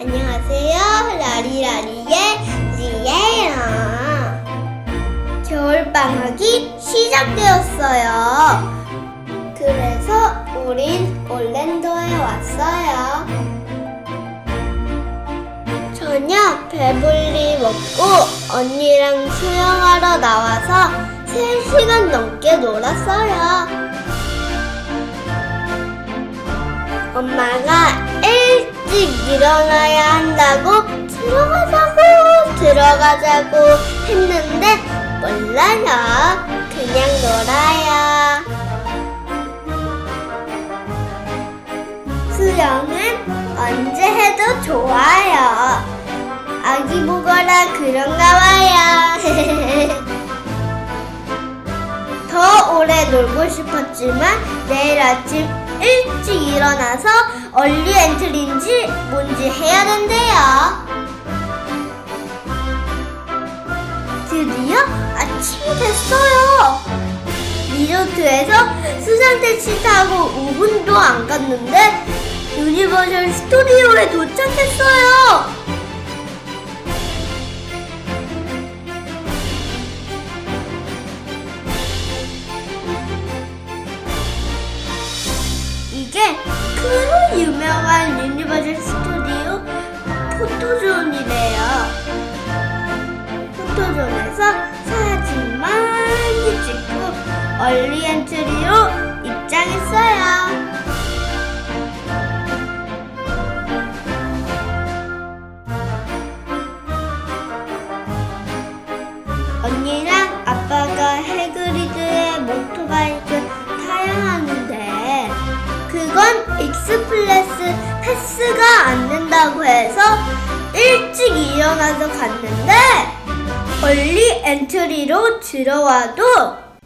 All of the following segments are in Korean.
안녕하세요. 라리라리의 지예요. 겨울방학이 시작되었어요. 그래서 우린 올랜도에 왔어요. 저녁 배불리 먹고 언니랑 수영하러 나와서 3시간 넘게 놀았어요. 엄마가 일 찍 일어나야 한다고 들어가자고 들어가자고 했는데 몰라요. 그냥 놀아요. 수영은 언제 해도 좋아요. 아기 보거라 그런가 봐요. 더 오래 놀고 싶었지만 내일 아침 일찍 일어나서 얼리 엔트리인지 뭔지 해야 된대요. 드디어 아침이 됐어요. 리조트에서 수상 택시 타고 5분도 안 갔는데 유니버셜 스튜디오에 도착했어요. 이게 그 유명한 유니버셜 스튜디오 포토존이래요. 포토존에서 사진 많이 찍고 얼리 엔트리로 입장했어요. 언니랑 아빠가 해그리드의 모 그건 익스플레스 패스가 안 된다고 해서 일찍 일어나서 갔는데 얼리 엔트리로 들어와도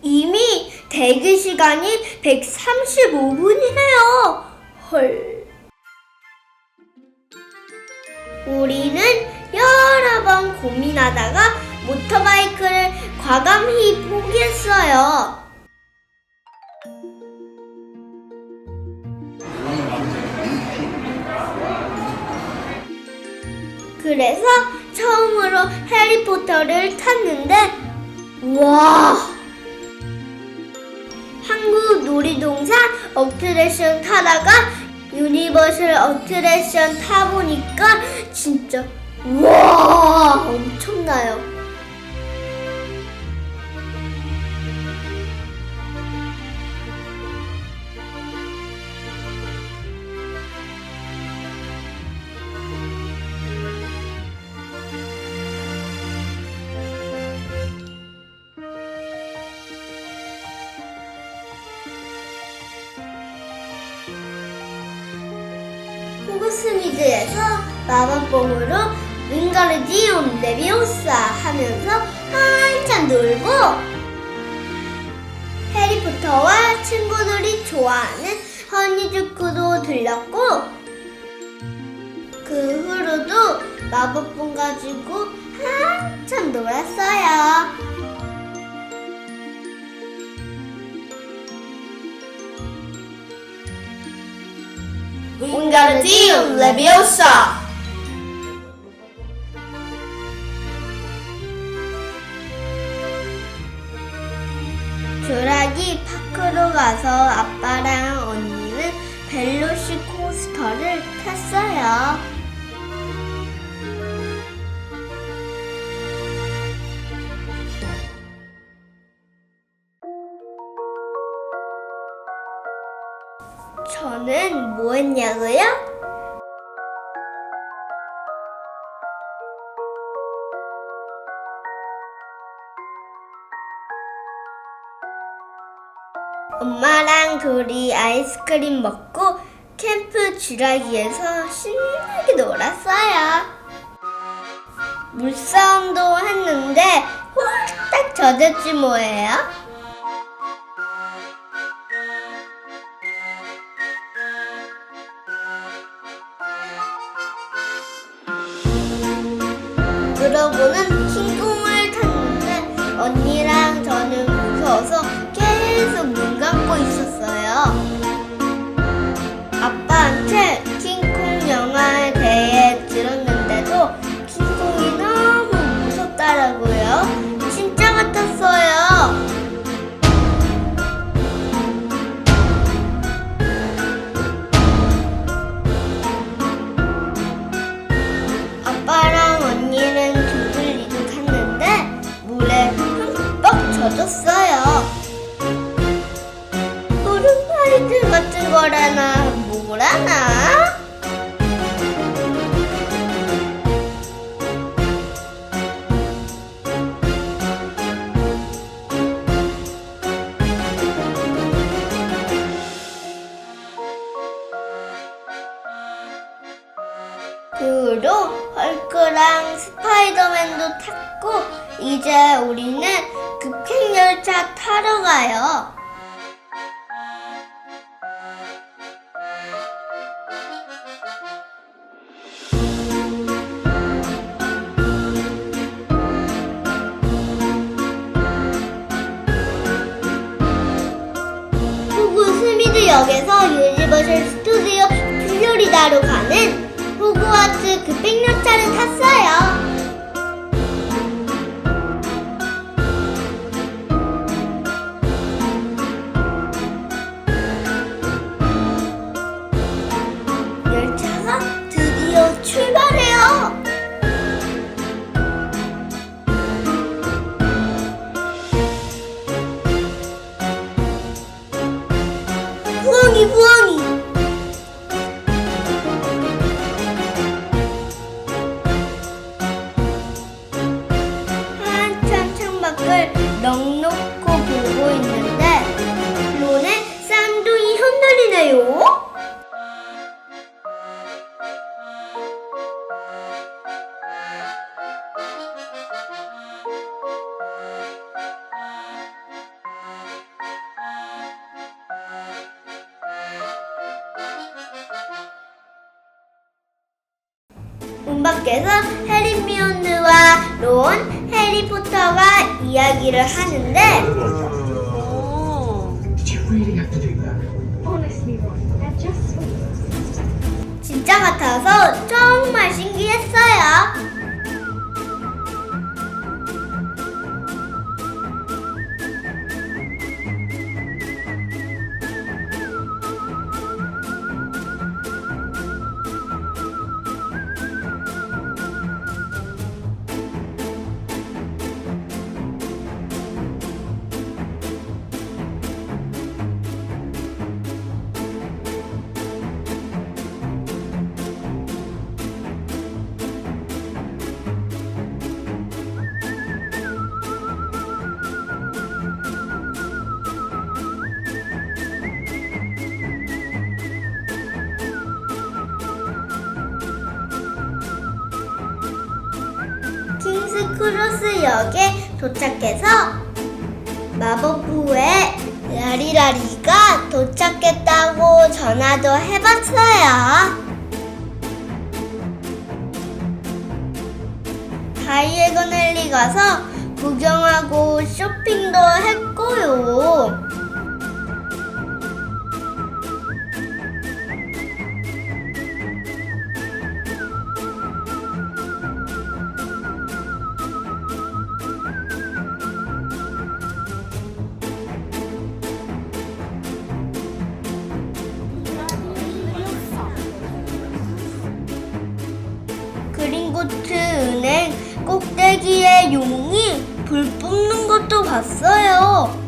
이미 대기 시간이 135분이래요. 헐. 우리는 여러 번 고민하다가 모터바이크를 과감히 포기했어요. 그래서 처음으로 해리포터를 탔는데 와 한국 놀이동산 어트랙션 타다가 유니버셜 어트랙션 타보니까 진짜 와 엄청나요. 호그스미드에서 마법봉으로 윙가르디움 레비오사 하면서 한참 놀고 해리포터와 친구들이 좋아하는 허니주크도 들렸고 그 후로도 마법봉 가지고 한참 놀았어요. 윙가르 저는 뭐 했냐고요? 엄마랑 둘이 아이스크림 먹고 캠프 쥐라기에서 신나게 놀았어요. 물싸움도 했는데 홀딱 젖었지 뭐예요? 그러고는 킹콩을 탔는데 언니랑 저는 무서워서 계속 눈 감고 있었어요. 타러 가요. 호구 스미드 역에서 유니버셜 스튜디오 플로리다로 가 부 문 밖에서 해리미온느와 론, 해리포터가 이야기를 하는데. 진짜 같아서 정말 신기했어요. 킹스크로스역에 도착해서 마법부의 라리라리가 도착했다고 전화도 해봤어요. 다이애고널리 가서 구경하고 쇼핑도 했고요. 그린고트 은행 꼭대기에 용이 불 뿜는 것도 봤어요.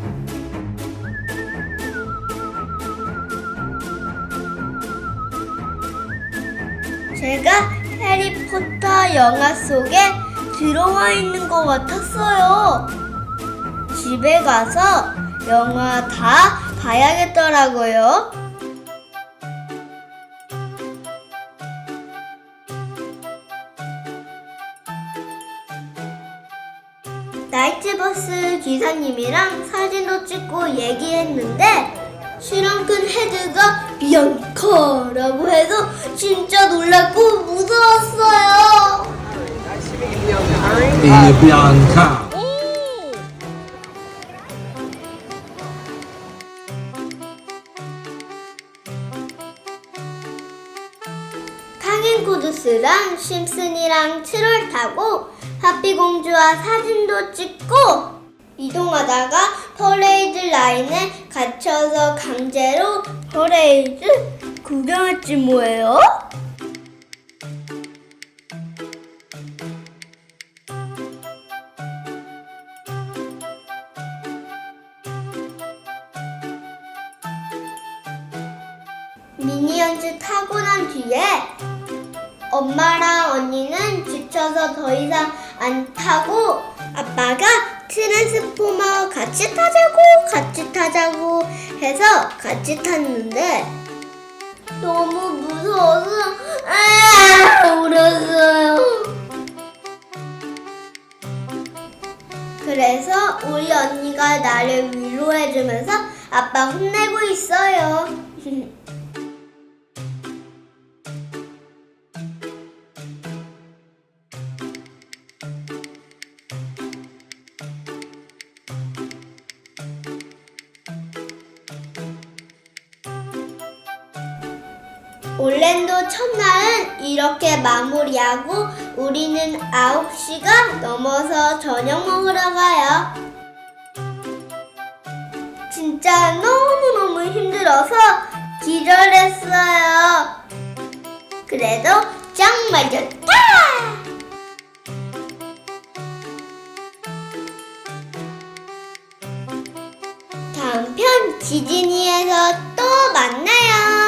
제가 해리포터 영화 속에 들어와 있는 것 같았어요. 집에 가서 영화 다 봐야겠더라고요. 나이트버스 기사님이랑 사진도 찍고 얘기했는데 실험 큰 헤드가 비앙카라고 해서 진짜 놀랐고 무서웠어요. E Bianca. 탕앤코두스랑 심슨이랑 7월 타고 하피공주와 사진도 찍고 이동하다가 퍼레이드 라인에 갇혀서 강제로 퍼레이드 구경했지 뭐예요? 미니언즈 타고 난 뒤에 엄마랑 언니는 지쳐서 더 이상 안 타고 아빠가 트랜스포머 같이 타자고 같이 타자고 해서 같이 탔는데 너무 무서워서 아 울었어요. 그래서 우리 언니가 나를 위로해주면서 아빠 혼내고 있어요. 올랜도 첫날은 이렇게 마무리하고 우리는 9시가 넘어서 저녁 먹으러 가요. 진짜 너무너무 힘들어서 기절했어요. 그래도 정말 좋다! 다음 편 지진이에서 또 만나요.